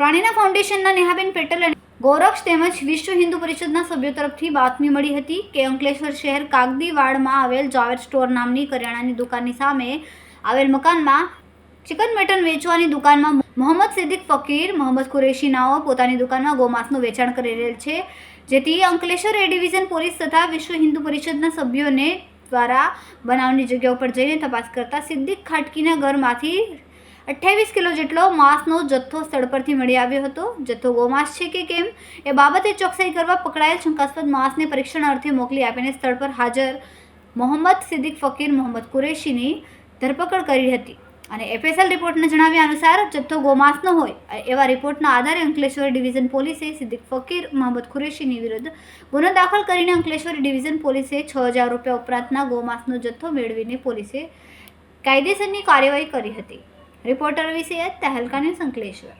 પાણીના ફાઉન્ડેશનના નેહાબેન પેટલ અને ગોરક્ષ તેમજ વિશ્વ હિન્દુ પરિષદના સભ્યો તરફથી બાતમી મળી હતી કે અંકલેશ્વર શહેર કાગદીવાડમાં આવેલ જાવેદ સ્ટોર નામની કરિયાણાની દુકાનની સામે આવેલ મકાનમાં ચિકન મટન વેચવાની દુકાનમાં મોહમ્મદ સિદ્દીક ફકીર, મોહમ્મદ કુરેશી નાઓ પોતાની દુકાનમાં ગોમાંસનું વેચાણ કરી રહેલ છે, જેથી અંકલેશ્વર એ ડિવિઝન પોલીસ તથા વિશ્વ હિન્દુ પરિષદના સભ્યોને દ્વારા બનાવની જગ્યા ઉપર જઈને તપાસ કરતા સિદ્દીક ખાટકીના ઘરમાંથી અઠ્યાવીસ કિલો જેટલો માંસનો જથ્થો સ્થળ પરથી મળી આવ્યો હતો. જથ્થો ગોમાંસ છે કે કેમ? એ બાબતે ચોકસાઈ કરવા પકડાયેલ શંકાસ્પદ માંસને પરીક્ષણ અર્થે મોકલી આપીને સ્થળ પર હાજર મોહમ્મદ સિદ્દીક ફકીર મોહમ્મદ કુરેશીની ધરપકડ કરી હતી. અને એફએસએલ રિપોર્ટના જણાવ્યા અનુસાર જથ્થો ગોમાંસનો હોય, એવા રિપોર્ટના આધારે અંકલેશ્વર ડિવિઝન પોલીસે સિદ્દીક ફકીર મોહમ્મદ કુરેશીની વિરુદ્ધ ગુનો દાખલ કરીને અંકલેશ્વર ડિવિઝન પોલીસે છ હજાર રૂપિયા ઉપરાંતના ગોમાંસનો જથ્થો મેળવીને પોલીસે કાયદેસરની કાર્યવાહી કરી હતી. રિપોર્ટર વિશે તહેલકા ન્યૂઝ અંકલેશ્વર